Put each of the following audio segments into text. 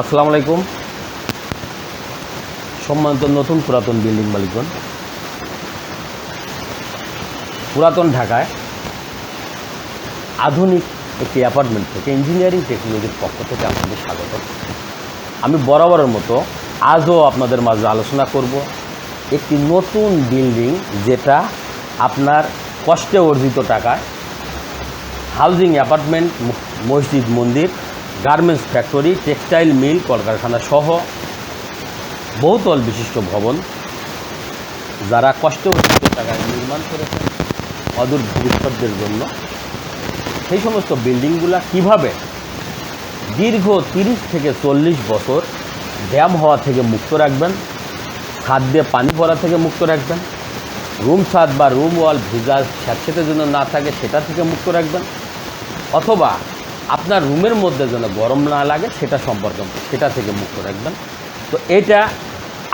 আসসালামু আলাইকুম। সম্মানিত নতুন পুরাতন বিল্ডিং মালিকগণ। পুরাতন ঢাকায় আধুনিক একটি অ্যাপার্টমেন্ট থেকে ইঞ্জিনিয়ারিং টেকনোলজির পক্ষ থেকে আপনাদের স্বাগত। আমি বরাবরের মতো আজও আপনাদের মাঝে আলোচনা করব একটি নতুন বিল্ডিং যেটা আপনার কষ্টে অর্জিত টাকায় হাউজিং অ্যাপার্টমেন্ট, মসজিদ, মন্দির গার্মেন্টস ফ্যাক্টরি, টেক্সটাইল মিল, কলকারখানা সহ বহুতল বিশিষ্ট ভবন যারা কষ্ট টাকায় নির্মাণ করেছেন অদূর ভবিষ্যতের জন্য। সেই সমস্ত বিল্ডিংগুলা কীভাবে দীর্ঘ তিরিশ থেকে চল্লিশ বছর ড্যাম হওয়া থেকে মুক্ত রাখবেন ছাদ দিয়ে পানি পড়া থেকে মুক্ত রাখবেন, রুম ছাদ বা রুম ওয়াল ভিজা স্যাঁতসেতে যেন না থাকে সেটা থেকে মুক্ত রাখবেন, অথবা আপনার রুমের মধ্যে যেন গরম না লাগে, সেটা সম্পর্কে সেটা থেকে মুক্ত রাখবেন। তো এটা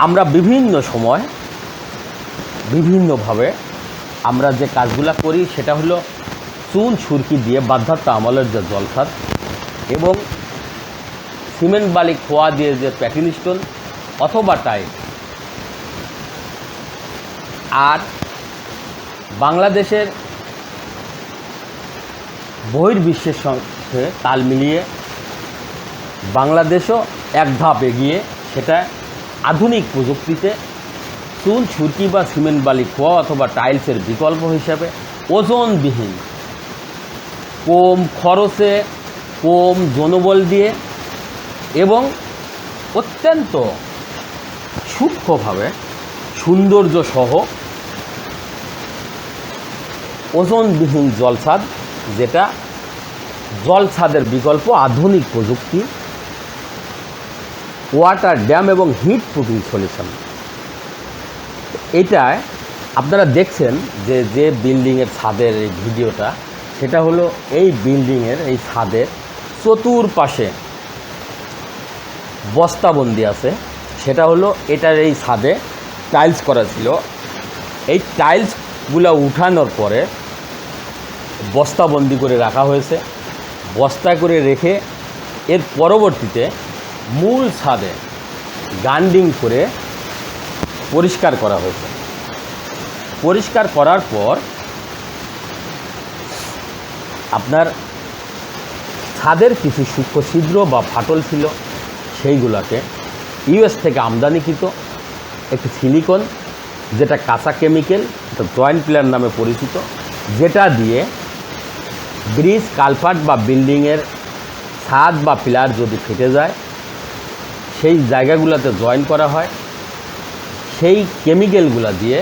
আমরা বিভিন্ন সময় বিভিন্নভাবে আমরা যে কাজগুলা করি, সেটা হলো চুন, সুরকি দিয়ে বাধ্যাত্ম আমলের যে জলখাত এবং সিমেন্ট, বালি, খোয়া দিয়ে যে প্যাকিং স্টোন অথবা টাইল। আর বাংলাদেশের বহির্বিশ্বের সঙ্গে তাল মিলিয়ে বাংলাদেশও এক ধাপ এগিয়ে সেটা আধুনিক প্রযুক্তিতে চুন ছুটি বা সিমেন্ট বালি খোয়া অথবা টাইলসের বিকল্প হিসাবে ওজনবিহীন কম খরচে, কম জনবল দিয়ে এবং অত্যন্ত সূক্ষ্মভাবে সৌন্দর্য সহ ওজনবিহীন জলছাদ যেটা জলছাদের বিকল্প আধুনিক প্রযুক্তি, ওয়াটার ড্যাম এবং হিট প্রুফিং সলিউশন। এটায় আপনারা দেখছেন যে যে বিল্ডিংয়ের ছাদের এই ভিডিওটা, সেটা হলো এই বিল্ডিংয়ের, এই ছাদের চতুর্পাশে বস্তাবন্দি আছে। সেটা হলো এটার এই ছাদে টাইলস করা ছিল। এই টাইলসগুলো উঠানোর পরে বস্তাবন্দি করে রাখা হয়েছে। বস্তা করে রেখে এর পরবর্তীতে মূল ছাদে গান্ডিং করে পরিষ্কার করা হয়েছে। পরিষ্কার করার পর আপনার ছাদের কিছু সূক্ষ্ম ছিদ্র বা ফাটল ছিল, সেইগুলোকে ইউএস থেকে আমদানিকৃত একটি সিলিকন, যেটা কাঁচা কেমিক্যাল জয়েন্ট প্লেয়ার নামে পরিচিত, যেটা দিয়ে ব্রিজ, কালপাট বা বিল্ডিংয়ের ছাদ বা পিলার যদি ফেটে যায়, সেই জায়গাগুলোতে জয়েন করা হয় সেই কেমিক্যালগুলো দিয়ে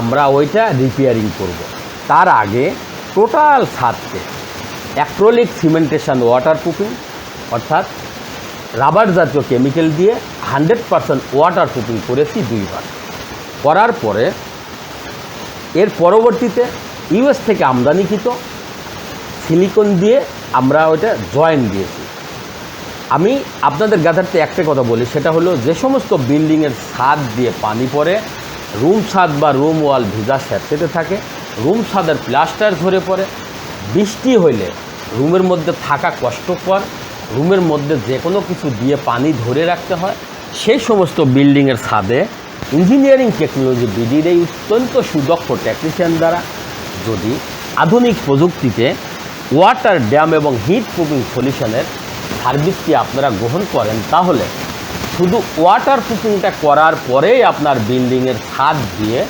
আমরা ওইটা রিপেয়ারিং করব। তার আগে টোটাল ছাদকে অ্যাক্রোলিক সিমেন্টেশন ওয়াটার প্রুফিং অর্থাৎ রাবার জাতীয় কেমিক্যাল দিয়ে হান্ড্রেড পারসেন্ট ওয়াটার প্রুফিং করেছি দুইবার করার পরে এর পরবর্তীতে ইউএস থেকে আমদানিকৃত সিলিকন দিয়ে আমরা ওইটা জয়েন দিয়েছি। আমি আপনাদের গাধারতে একটা কথা বলি, সেটা হলো যে সমস্ত বিল্ডিংয়ের ছাদ দিয়ে পানি পড়ে রুম ছাদ বা রুম ওয়াল ভিজা স্যাঁতসেতে থাকে রুম ছাদের প্লাস্টার ধরে পড়ে, বৃষ্টি হইলে রুমের মধ্যে থাকা কষ্টকর, রুমের মধ্যে যে কোনো কিছু দিয়ে পানি ধরে রাখতে হয়। সেই সমস্ত বিল্ডিংয়ের ছাদে ইঞ্জিনিয়ারিং টেকনোলজি বিডির এই অত্যন্ত সুদক্ষ টেকনিশিয়ান দ্বারা যদি আধুনিক প্রযুক্তিতে ওয়াটার ড্যাম এবং হিট প্রুফিং সলিউশনের সার্ভিসটি আপনারা গ্রহণ করেন? তাহলে শুধু ওয়াটার প্রুফিংটা করার পরেই আপনার বিল্ডিংয়ের ছাদ দিয়ে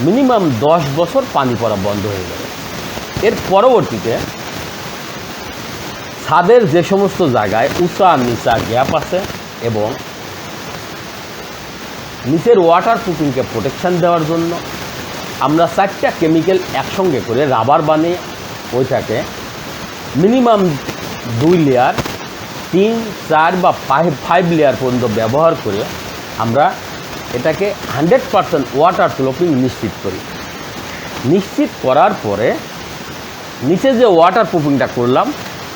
মিনিমাম দশ বছর পানি পড়া বন্ধ হয়ে যাবে। এর পরবর্তীতে ছাদের যে সমস্ত জায়গায় উঁচা নিচা গ্যাপ আছে এবং নিচের ওয়াটার প্রুফিংকে প্রোটেকশান দেওয়ার জন্য আমরা চারটা কেমিক্যাল একসঙ্গে করে রাবার বানিয়ে ওইটাকে মিনিমাম দুই লেয়ার তিন, চার বা ফাইভ লেয়ার পর্যন্ত ব্যবহার করে আমরা এটাকে হান্ড্রেড পারসেন্ট ওয়াটার ফ্লোপিং নিশ্চিত করি। নিশ্চিত করার পরে নিচে যে ওয়াটার প্রুফিংটা করলাম,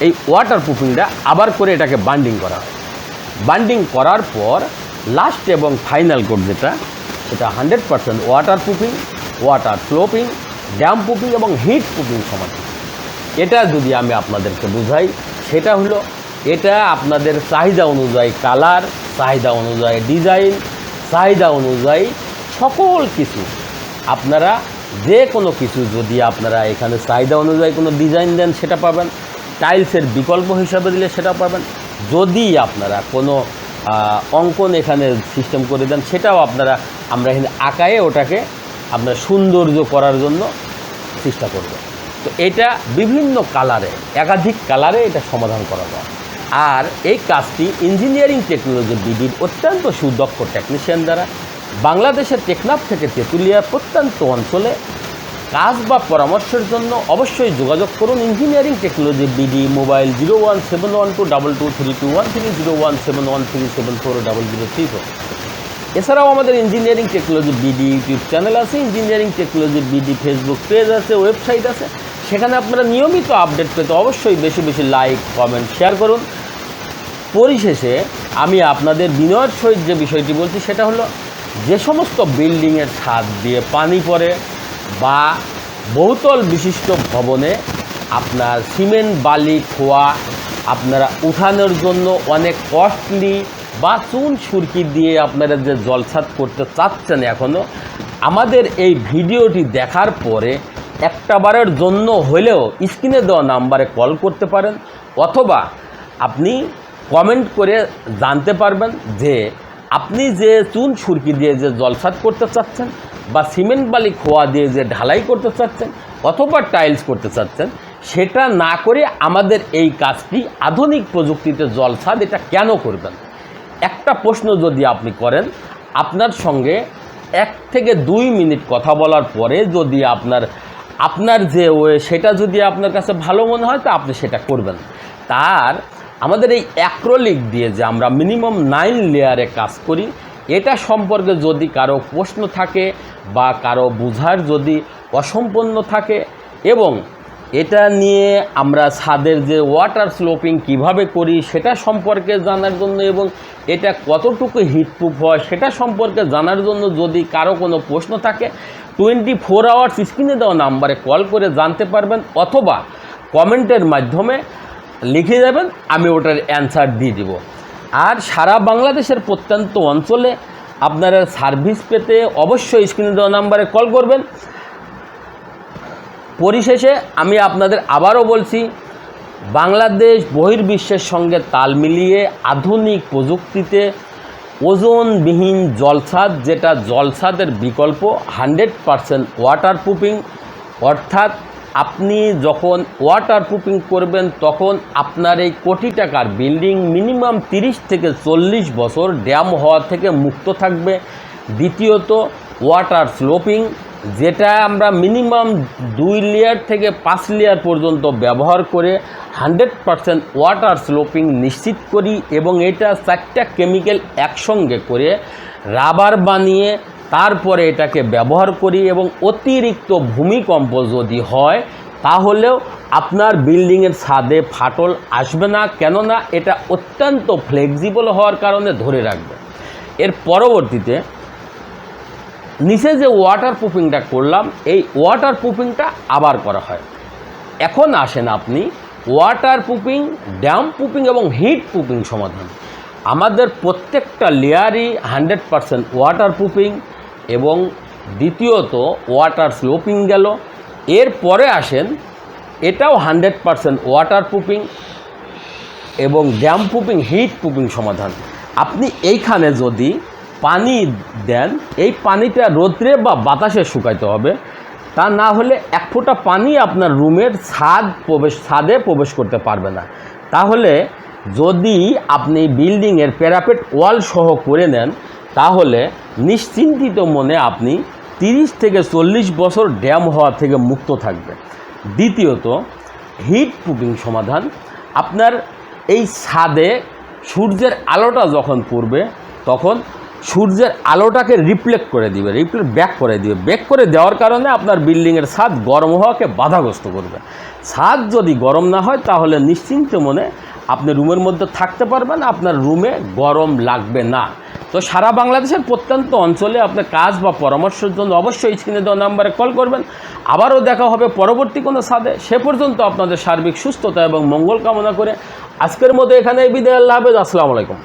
এই ওয়াটার প্রুফিংটা আবার করে এটাকে বান্ডিং করা হয়। বান্ডিং করার পর লাস্ট এবং ফাইনাল কোড যেটা, সেটা hundred percent waterproofing water sloping damp proofing এবং হিট প্রুফিং সমাধান এটা যদি আমি আপনাদেরকে বুঝাই, সেটা হলো এটা আপনাদের চাহিদা অনুযায়ী কালার, চাহিদা অনুযায়ী ডিজাইন, চাহিদা অনুযায়ী সকল কিছু। আপনারা যে কোনো কিছু যদি আপনারা এখানে চাহিদা অনুযায়ী কোনো ডিজাইন দেন, সেটা পাবেন। টাইলসের বিকল্প হিসাবে দিলে সেটা পাবেন। যদি আপনারা কোনো অঙ্কন এখানে সিস্টেম করে দেন, সেটাও আপনারা, আমরা এখানে আঁকায়ে ওটাকে আপনার সৌন্দর্য করার জন্য চেষ্টা করব। তো এটা বিভিন্ন কালারে, একাধিক কালারে এটা সমাধান করা যায়। আর এই কাজটি ইঞ্জিনিয়ারিং টেকনোলজি বিডির অত্যন্ত সুদক্ষ টেকনিশিয়ান দ্বারা বাংলাদেশের টেকনাফ থেকে তেঁতুলিয়ার প্রত্যন্ত অঞ্চলে কাজ বা পরামর্শের জন্য অবশ্যই যোগাযোগ করুন engineering technology BD mobile zero one seven one two double two three two one three zero one seven one three seven four double zero three four. এছাড়াও আমাদের engineering technology BD YouTube channel আছে, engineering technology BD Facebook page আছে, website আছে। সেখানে আপনারা নিয়মিত update পেতে অবশ্যই বেশি বেশি লাইক, কমেন্ট, শেয়ার করুন। পরিশেষে আমি আপনাদের বিনয়ের সহিত যে বিষয়টি বলছি, সেটা হলো যে সমস্ত বিল্ডিংয়ের ছাদ দিয়ে পানি পড়ে বা বহুতল বিশিষ্ট ভবনে আপনার সিমেন্ট, বালি, খোয়া আপনারা উঠানোর জন্য অনেক কস্টলি বা চুন, সুরকি দিয়ে আপনারা যে জলছাদ করতে চাচ্ছেন এখনও আমাদের এই ভিডিওটি দেখার পরে একটা বারের জন্য হলেও স্ক্রিনে দেওয়া নাম্বারে কল করতে পারেন, অথবা আপনি কমেন্ট করে জানতে পারবেন যে আপনি যে চুন সুরকি দিয়ে যে জলসাদ করতে চাচ্ছেন, বা সিমেন্ট বালি খোয়া দিয়ে যে ঢালাই করতে চাচ্ছেন, অথবা টাইলস করতে চাচ্ছেন, সেটা না করে আমাদের এই কাজটি আধুনিক প্রযুক্তিতে জলসাদ এটা কেন করবেন? একটা প্রশ্ন যদি আপনি করেন, আপনার সঙ্গে এক থেকে দুই মিনিট কথা বলার পরে যদি আপনার আপনার যে ওয়ে, সেটা যদি আপনার কাছে ভালো মনে হয়, তো আপনি সেটা করবেন। তার, আমাদের এই অ্যাক্রোলিক দিয়ে যে আমরা মিনিমাম নাইন লেয়ারে কাজ করি, এটা সম্পর্কে যদি কারও প্রশ্ন থাকে বা কারও বোঝার যদি অসম্পন্ন থাকে এবং এটা নিয়ে আমরা ছাদের যে ওয়াটার স্লোপিং কীভাবে করি, সেটা সম্পর্কে জানার জন্য এবং এটা কতটুকু হিটপ্রুফ হয়, সেটা সম্পর্কে জানার জন্য যদি কারও কোনো প্রশ্ন থাকে টোয়েন্টি ফোর আওয়ার্স স্ক্রিনে দেওয়া নাম্বারে কল করে জানতে পারবেন অথবা কমেন্টের মাধ্যমে লিখে যাবেন, আমি ওটার অ্যান্সার দিয়ে দিব। আর সারা বাংলাদেশের প্রত্যন্ত অঞ্চলে আপনারা সার্ভিস পেতে অবশ্যই স্ক্রিনে দেওয়া নাম্বারে কল করবেন। পরিশেষে আমি আপনাদের আবারও বলছি, বাংলাদেশ বহির্বিশ্বের সঙ্গে তাল মিলিয়ে আধুনিক প্রযুক্তিতে ওজনবিহীন জলসাদ যেটা জলছাদের বিকল্প, হান্ড্রেড পারসেন্ট ওয়াটার প্রুফিং অর্থাৎ আপনি যখন ওয়াটার প্রুফিং করবেন, তখন আপনার এই কোটি টাকার বিল্ডিং মিনিমাম তিরিশ থেকে চল্লিশ বছর ড্যাম হওয়া থেকে মুক্ত থাকবে। দ্বিতীয়ত ওয়াটার স্লোপিং যেটা আমরা মিনিমাম দুই লেয়ার থেকে পাঁচ লেয়ার পর্যন্ত ব্যবহার করে হান্ড্রেড পারসেন্ট ওয়াটার স্লোপিং নিশ্চিত করি এবং এটা চারটা কেমিক্যাল একসঙ্গে করে রাবার বানিয়ে তারপরে এটাকে ব্যবহার করি এবং অতিরিক্ত ভূমিকম্প যদি হয়, তাহলেও আপনার বিল্ডিংয়ের ছাদে ফাটল আসবে না। কেননা এটা অত্যন্ত ফ্লেক্সিবল হওয়ার কারণে ধরে রাখবে। এর পরবর্তীতে নিচে যে ওয়াটার প্রুফিংটা করলাম, এই ওয়াটার প্রুফিংটা আবার করা হয়। এখন আসেন আপনি ওয়াটার প্রুফিং ড্যাম প্রুফিং এবং হিট প্রুফিং সমাধান। আমাদের প্রত্যেকটা লেয়ারই হান্ড্রেড পারসেন্ট ওয়াটার প্রুফিং এবং দ্বিতীয়ত ওয়াটার স্লোপিং গেল। এরপরে আসেন, এটাও হান্ড্রেড পারসেন্ট ওয়াটার প্রুফিং এবং ড্যাম প্রুফিং হিট প্রুফিং সমাধান। আপনি এইখানে যদি পানি দেন। এই পানিটা রোদ্রে বা বাতাসে শুকাইতে হবে। তা না হলে এক ফোঁটা পানি আপনার রুমের ছাদ প্রবেশ ছাদে প্রবেশ করতে পারবে না। তাহলে যদি আপনি বিল্ডিংয়ের প্যারাপেট ওয়াল সহ করে নেন, তাহলে নিশ্চিন্তিত মনে আপনি তিরিশ থেকে চল্লিশ বছর ড্যাম হওয়া থেকে মুক্ত থাকবে। দ্বিতীয়ত, হিট প্রুফিং সমাধান। আপনার এই ছাদে সূর্যের আলোটা যখন পড়বে, তখন সূর্যের আলোটাকে রিফ্লেক্ট করে দিবে রিফ্লেক্ট ব্যাক করে দিবে। ব্যাক করে দেওয়ার কারণে আপনার বিল্ডিংয়ের ছাদ গরম হওয়াকে বাধাগ্রস্ত করবে। ছাদ যদি গরম না হয়, তাহলে নিশ্চিন্ত মনে আপনি রুমের মধ্যে থাকতে পারবেন, আপনার রুমে গরম লাগবে না। তো সারা বাংলাদেশের প্রত্যন্ত অঞ্চলে আপনার কাজ বা পরামর্শের জন্য অবশ্যই স্ক্রিনে দেওয়া নাম্বারে কল করবেন। আবারও দেখা হবে পরবর্তী কোনো সাদে সে পর্যন্ত আপনাদের সার্বিক সুস্থতা এবং মঙ্গল কামনা করে আজকের মতো এখানে বিদায়। আল্লাহ হাফেজ। আসসালামু আলাইকুম।